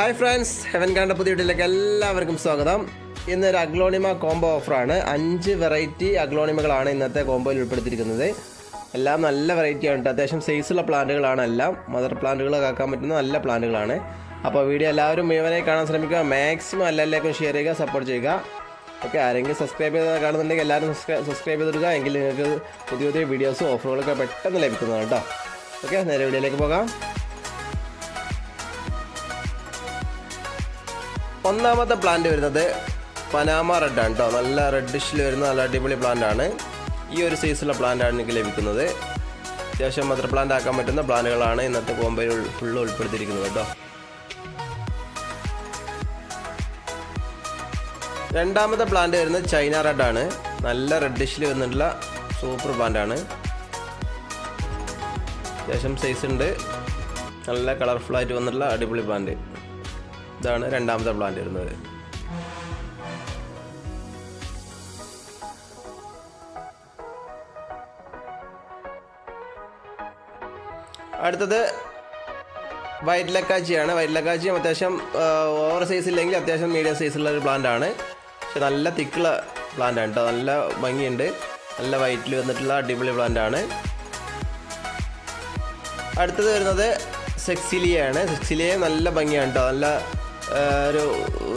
Hi friends heaven കാണ്ട പുതിയ വീട്ടിലേക്ക് എല്ലാവർക്കും സ്വാഗതം. ഇന്നൊരു അഗ്ലോണിമ കോംബോ ഓഫറാണ് അഞ്ച് വെറൈറ്റി അഗ്ലോണിമകളാണ് ഇന്നത്തെ കോംബോയിൽ ഉൾപ്പെടുത്തിയിരിക്കുന്നത്. എല്ലാം നല്ല വെറൈറ്റി ആണ് കേട്ടോ. അത്യാവശ്യം സൈസുള്ള പ്ലാന്റുകളാണ് എല്ലാം. മദർ പ്ലാന്റുകൾ കാക്കാൻ പറ്റുന്ന നല്ല പ്ലാന്റുകളാണ്. അപ്പോൾ വീഡിയോ എല്ലാവരും മുഴുവനായി കാണാൻ ശ്രമിക്കുക. മാക്സിമം എല്ലാവരിലേക്കും ഷെയർ ചെയ്യുക സപ്പോർട്ട് ചെയ്യുക. ഓക്കെ ആരെങ്കിലും സബ്സ്ക്രൈബ് ചെയ്ത് കാണുന്നുണ്ടെങ്കിൽ എല്ലാവരും സബ്സ്ക്രൈബ് ചെയ്തിടുക. എങ്കിൽ നിങ്ങൾക്ക് പുതിയ പുതിയ വീഡിയോസും ഓഫറുകളൊക്കെ പെട്ടെന്ന് ലഭിക്കുന്നതാണ് കേട്ടോ. ഓക്കെ നേരെ വീഡിയോയിലേക്ക് പോകാം. ഒന്നാമത്തെ പ്ലാന്റ് വരുന്നത് പനാമ റെഡാണ് കേട്ടോ നല്ല റെഡിഷിൽ വരുന്ന നല്ല അടിപൊളി പ്ലാന്റ് ആണ്. ഈ ഒരു സൈസുള്ള പ്ലാന്റ് ആണ് എനിക്ക് ലഭിക്കുന്നത്. അത്യാവശ്യം മദർ പ്ലാന്റ് ആക്കാൻ പറ്റുന്ന പ്ലാന്റുകളാണ് ഇന്നത്തെ കോമ്പയിൽ ഫുള്ള് ഉൾപ്പെടുത്തിയിരിക്കുന്നത് കേട്ടോ രണ്ടാമത്തെ പ്ലാന്റ് വരുന്നത് ചൈന റെഡാണ് നല്ല റെഡിഷിൽ വന്നിട്ടുള്ള സൂപ്പർ പ്ലാന്റ് ആണ്. അത്യാവശ്യം സൈസ് ഉണ്ട്. നല്ല കളർഫുൾ ആയിട്ട് വന്നിട്ടുള്ള അടിപൊളി പ്ലാന്റ് ഇതാണ് രണ്ടാമത്തെ പ്ലാന്റ് വരുന്നത്. അടുത്തത് വൈറ്റ് ലക്കാച്ചിയാണ് വൈറ്റ് ലക്കാച്ചിയും അത്യാവശ്യം ഓവർ സൈസ് ഇല്ലെങ്കിൽ അത്യാവശ്യം മീഡിയം സൈസുള്ള ഒരു പ്ലാന്റ് ആണ്. പക്ഷെ നല്ല തിക്കുള്ള പ്ലാന്റ് ആണ് കേട്ടോ നല്ല ഭംഗിയുണ്ട്. നല്ല വൈറ്റിൽ വന്നിട്ടുള്ള അടിപൊളി പ്ലാന്റ് ആണ്. അടുത്തത് വരുന്നത് സെക്സിലിയാണ് സെക്സിലിയ നല്ല ഭംഗിയാണ് കേട്ടോ നല്ല ഒരു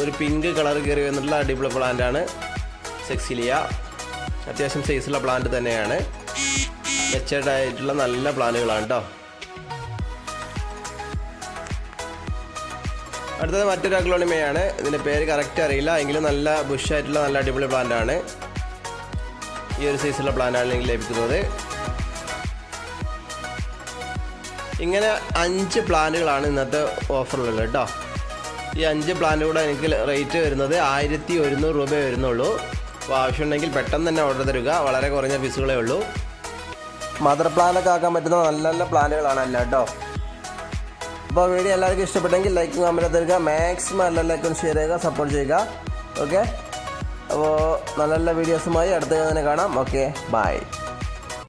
ഒരു പിങ്ക് കളർ കയറി വന്നിട്ടുള്ള അടിപൊളി പ്ലാന്റ് ആണ് സെക്സിലിയ അത്യാവശ്യം സൈസുള്ള പ്ലാന്റ് തന്നെയാണ്. മെച്ചേർഡ് ആയിട്ടുള്ള നല്ല പ്ലാന്റുകളാണ് കേട്ടോ അടുത്തത് മറ്റൊരു അഗ്ലോണിമയാണ്. ഇതിന്റെ പേര് കറക്റ്റ് അറിയില്ല. എങ്കിലും നല്ല ബുഷായിട്ടുള്ള നല്ല അടിപൊളി പ്ലാന്റ് ആണ്. ഈ ഒരു സൈസുള്ള പ്ലാന്റാണ് എനിക്ക് ലഭിക്കുന്നത്. ഇങ്ങനെ അഞ്ച് പ്ലാനുകളാണ് ഇന്നത്തെ ഓഫറിലുള്ളത് കേട്ടോ ഈ അഞ്ച് പ്ലാന്റ് കൂടെ എനിക്ക് റേറ്റ് വരുന്നത് ആയിരത്തി ഒരുന്നൂറ് രൂപ വരുന്നുള്ളൂ. അപ്പോൾ ആവശ്യമുണ്ടെങ്കിൽ പെട്ടെന്ന് തന്നെ ഓർഡർ തരിക. വളരെ കുറഞ്ഞ പീസുകളേ ഉള്ളൂ. മദർ പ്ലാനൊക്കെ ആക്കാൻ പറ്റുന്ന നല്ല നല്ല പ്ലാന്റുകളാണ് എല്ലാം കേട്ടോ. അപ്പോൾ വീഡിയോ എല്ലാവർക്കും ഇഷ്ടപ്പെട്ടെങ്കിൽ ലൈക്ക് കമന്റ് തരിക. മാക്സിമം എല്ലാവർക്കും ഷെയർ ചെയ്യുക സപ്പോർട്ട് ചെയ്യുക. ഓക്കെ അപ്പോൾ നല്ല നല്ല വീഡിയോസുമായി അടുത്ത തന്നെ കാണാം. Okay bye